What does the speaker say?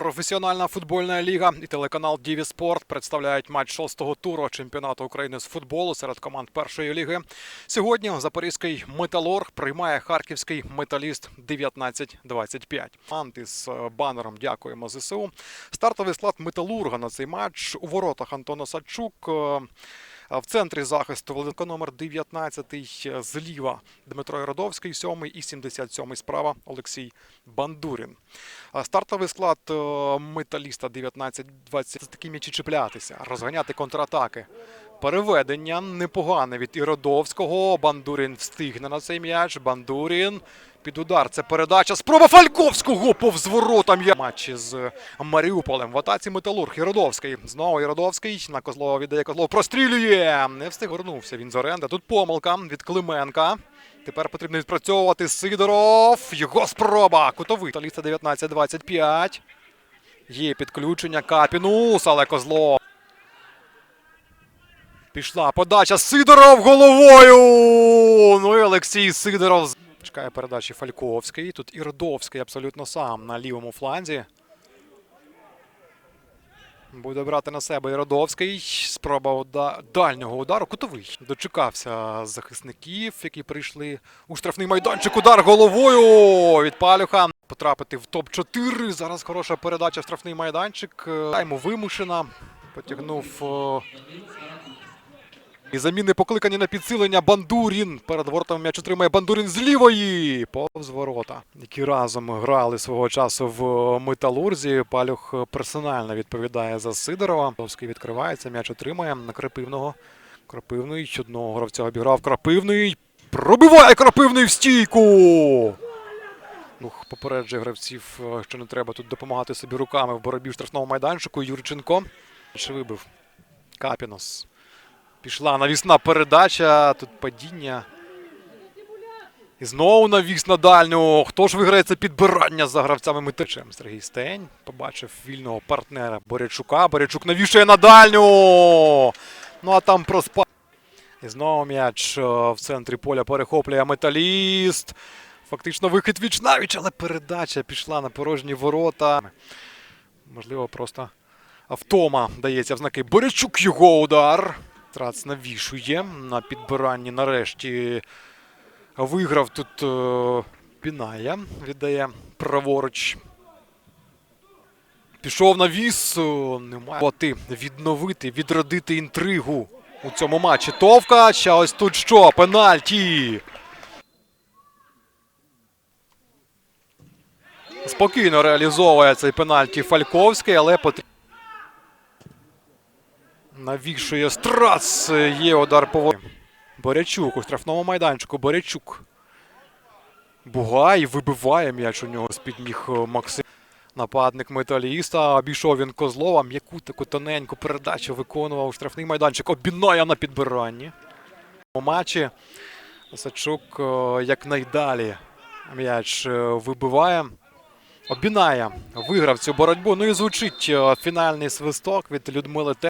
Професіональна футбольна ліга і телеканал Діві Спорт представляють матч шостого туру чемпіонату України з футболу серед команд першої ліги. Сьогодні запорізький металург приймає харківський металіст 19-25. Команд із е, банером дякуємо ЗСУ. Стартовий склад металурга на цей матч у воротах Антона Садчук. В центрі захисту Володимир номер 19 е, зліва Дмитро Яродовський, 7 і 77 справа Олексій Бандурін. Стартовий склад е, металіста 19-20 з такі м'ячі чіплятися, розганяти контратаки. Переведення непогане від Іродовського. Бандурін встигне на цей м'яч. Бандурін під удар. Це передача. Спроба Фальковського повз ворота. Матчі з Маріуполем. В атаці Металург. Іродовський. Знову Іродовський. На Козлова віддає Козлов. Прострілює. Не встиг він з оренди. Тут помилка від Клименка. Тепер потрібно відпрацьовувати Сидоров. Його спроба. Кутовий. Таліста 19-25. Є підключення Капінус, але Козлов. Пішла подача. Сидоров головою. Ну і Олексій Сидоров. Чекає передачі Фальковський. Тут Ірдовський абсолютно сам на лівому фланзі. Буде брати на себе Іродовський. Спроба уда... дальнього удару. Кутовий. Дочекався захисників, які прийшли у штрафний майданчик. Удар головою від Палюха. Потрапити в топ-4. Зараз хороша передача в штрафний майданчик. Е, Йому вимушена. Потягнув. І заміни покликані на підсилення Бандурін. Перед воротами м'яч отримає Бандурін з лівої. Повз ворота, які разом грали свого часу в металурзі. Палюх персонально відповідає за Сидорова. Повський відкривається, м'яч отримає на Крапивного. Крапивний одного гравця обіграв. Крапивний. Пробиває Крапивний в стійку. Ну, попереджує гравців, що не треба тут допомагати собі руками в боротьбі в штрафному майданчику. Юрченко. Ще вибив. Капінос. Пішла навісна передача. Тут падіння. І знову навіс на дальню. Хто ж виграє це підбирання за гравцями митичем? Сергій Стень побачив вільного партнера Борячука. Борячук навішує на дальню. Ну а там проспав. І знову м'яч е, в центрі поля перехоплює металіст. Фактично вихід віч навіч, але передача пішла на порожні ворота. Можливо, просто втома дається в знаки. Борячук його удар. Трац навішує на підбиранні. Нарешті виграв тут е, Піная. Віддає праворуч. Пішов на віс. е, Немає. Боти відновити, відродити інтригу у цьому матчі. Товкач. А ось тут що? Пенальті. Спокійно реалізовує цей пенальті Фальковський, але потрібно. Навішує страц. Є удар по. Борячук у штрафному майданчику. Борячук. Бугай вибиває м'яч у нього з-під ніг е, Максим. Нападник металіста. Обійшов він Козлова. М'яку таку тоненьку передачу виконував у штрафний майданчик. Обінає на підбиранні. У матчі Сачук е, якнайдалі м'яч е, вибиває. Обінає виграв цю боротьбу. Ну і звучить фінальний свисток від Людмили Те.